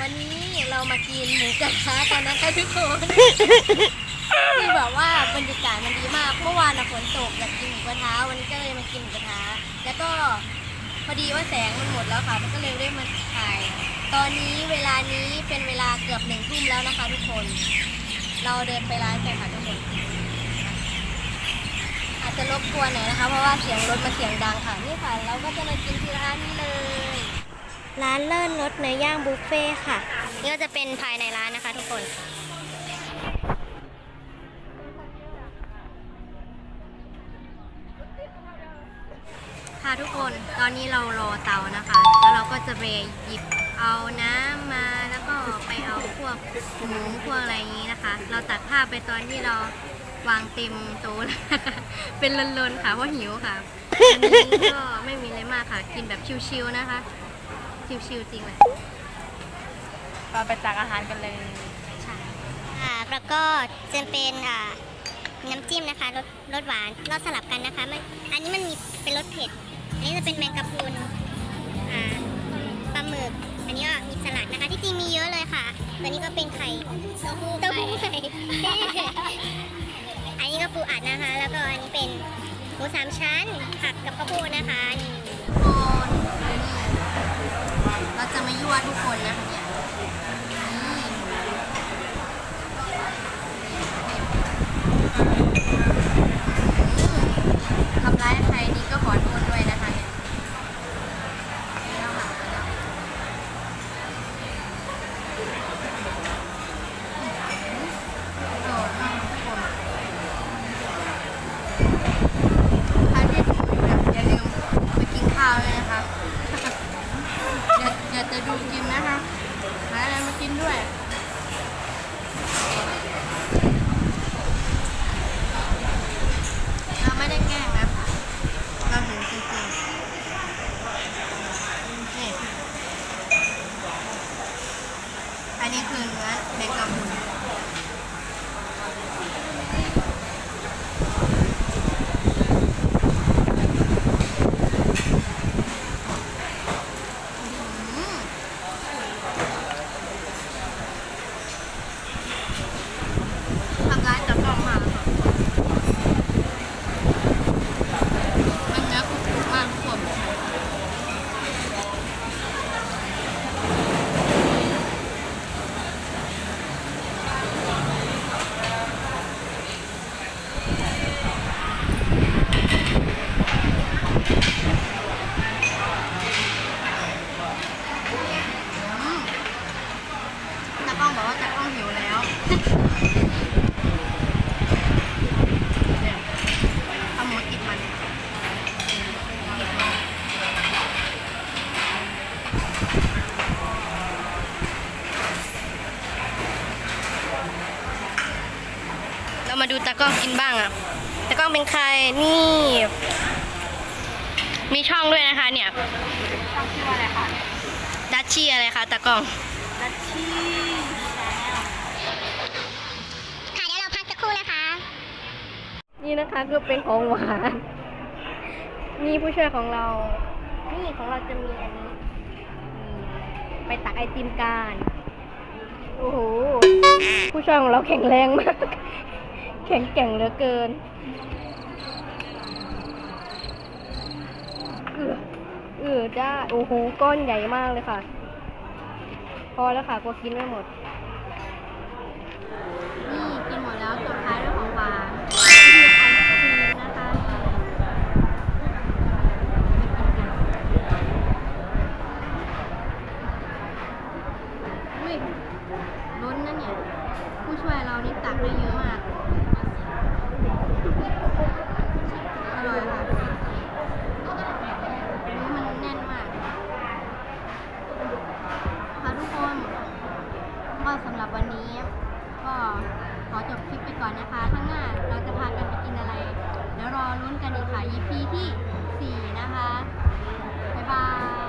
วันนี้เรามากินหมูกระทะกันนะคะทุกคนคือแบบว่าบรรยากาศมันดีมากเมื่อวานน่ะฝนตกอยากกินหมูกระทะวันนี้ก็เลยมากินหมูกระทะแล้วก็พอดีว่าแสงมันหมดแล้วค่ะ มันก็เลยได้มาถ่าย ตอนนี้เวลานี้เป็นเวลาเกือบหนึ่งทุ่มแล้วนะคะ ทุกคน เราเดินไปร้านกันค่ะทุกคน อาจจะรบกวนหน่อยนะคะ เพราะว่าเสียงรถมันเสียงดังค่ะนี่ค่ะ เราก็จะมากินที่ร้านนี้เลย ร้านเลิศรสเนื้อย่างบุฟเฟ่ค่ะ นี่ก็จะเป็นภายในร้านนะคะทุกคนค่ะทุกคนตอนนี้เรารอเตานะคะ แล้วเราก็จะไปหยิบเอาน้ำมาแล้วก็ไปเอาพวกหมูพวกอะไรอย่างนี้นะคะ เราตัดภาพไปตอนที่เราวางเต็มโต๊ะเป็นลนๆค่ะเพราะหิวค่ะอันนี้ก็ไม่มีอะไรมากค่ะ กินแบบชิวๆนะคะ ชิวๆจริงเลยเราไปตักอาหารกันเลยใช่อ่าแล้วก็จะเป็นอ่าน้ำจิ้มนะคะรสรสหวานเราสลับกันนะคะมันอันนี้มันมีเป็นรสเผ็ด อันนี้จะเป็นแมงกะพรุนอ่าปลาหมึก อันนี้ก็มีสลัดนะคะ ที่จริงมีเยอะเลยค่ะตัวนี้ก็เป็นไข่เต้าหู้เต้าหู้ไข่อันนี้ก็ปูอัดนะคะ แล้วก็อันนี้เป็นหมูสามชั้นผักกับข้าวโพดนะคะนี่เราจะมายั่วทุกคนนะคะเนี่ย ทำร้ายใครนี่ก็ขอโทษด้วยนะคะเนี่ยนี่แล้วค่ะแล้วโดดมากทุกคนใครที่ดูอยู่เนี่ยอย่าลืมไปกินข้าวเลยนะคะ อย่าอย่าจะดูกินนะคะหาอะไรมากินด้วยเราไม่ได้แกล้งนะเราเห็นจริงๆนี่อันนี้คือเนื้อแมงกะพรุนอืมทำร้ายจับต้องมากค่ะ มันเนื้อกรุบๆมากทุกคนอืมตา กล้องบอกว่าตากล้องหิวแล้วเนี่ยเอาหมูติดมันเรามาดูตากล้องกินบ้างอะตากล้องเป็นใครนี่ มีช่องด้วยนะคะเนี่ยต้องชื่อว่าอะไรคะดัชชี่อะไรคะตากล้อง ดัชชี่แช นี่นะคะคือเป็นของหวาน นี่ผู้ช่วยของเรา นี่ของเราจะมีอันนี้ ไปตักไอติมกันโอ้โห ผู้ช่วยของเราแข็งแรงมาก แข็งแกร่งเหลือเกิน เออเออจ้า โอ้โห ก้อนใหญ่มากเลยค่ะ พอแล้วค่ะกลัวกินไม่หมด นี่กินหมดแล้วจบท้ายด้ว ช่วยเรานี่ตักได้เยอะมาก อร่อยค่ะอันนี้มันแน่นมาก ค่ะทุกคน ก็สำหรับวันนี้ ก็ขอจบคลิปไปก่อนนะคะข้างหน้าเราจะพากันไปกินอะไร เดี๋ยวรอลุ้นกันอีกค่ะ EP ที่ 4 นะคะ บ๊ายบาย